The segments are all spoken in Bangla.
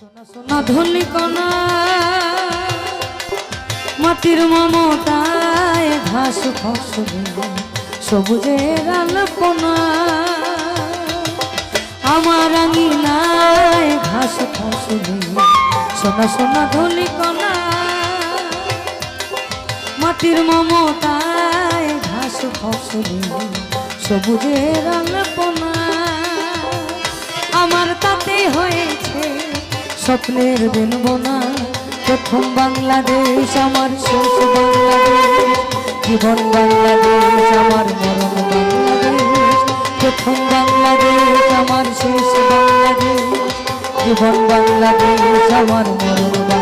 সোনা সোনা ধুলি কণা, মাটির মমতায় ঘাস ফসলে সবুজের আলপনা আমার আঙিনায় ঘাস ফসলে সোনা সোনা ধুলি কণা, মাটির মমতায় ঘাস ফসলে সবুজের আলপনা আমার তাতে হয়েছে স্বপ্নের বেনবনা, প্রথম বাংলাদেশ, আমার শেষ বাংলাদেশ। জীবন বাংলাদেশ, আমার মরণ বাংলাদেশ। প্রথম বাংলাদেশ, আমার শেষ বাংলাদেশ। জীবন বাংলাদেশ, আমার মরণ বাংলাদেশ।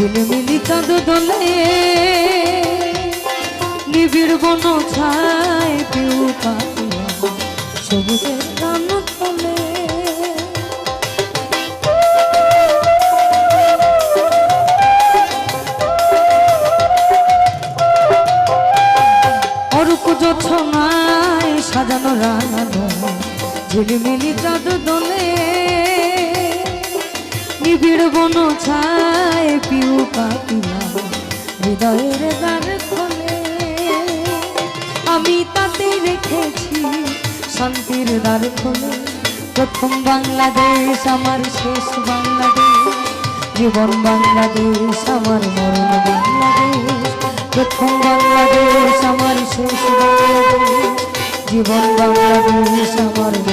ঝিলমিলি চাঁদ দোলে। নিবিড় বন ছায় পিউ সবুজের গান তোলে। অরূপ যোছনায় সাজানো রানো ঝিলিমিলি চাঁদ দোলে। নিবিড় বন ছায় পিউ পাতিয়া হৃদয়ের দ্বার খোলে। আমি তাতে রেখেছি শান্তির দ্বার খোলে। প্রথম বাংলাদেশ, আমার শেষ বাংলাদেশ। জীবন বাংলাদেশ, আমার মরণ বাংলাদেশ। প্রথম বাংলাদেশ, আমার শেষ বাংলাদেশ। জীবন বাংলাদেশ, আমার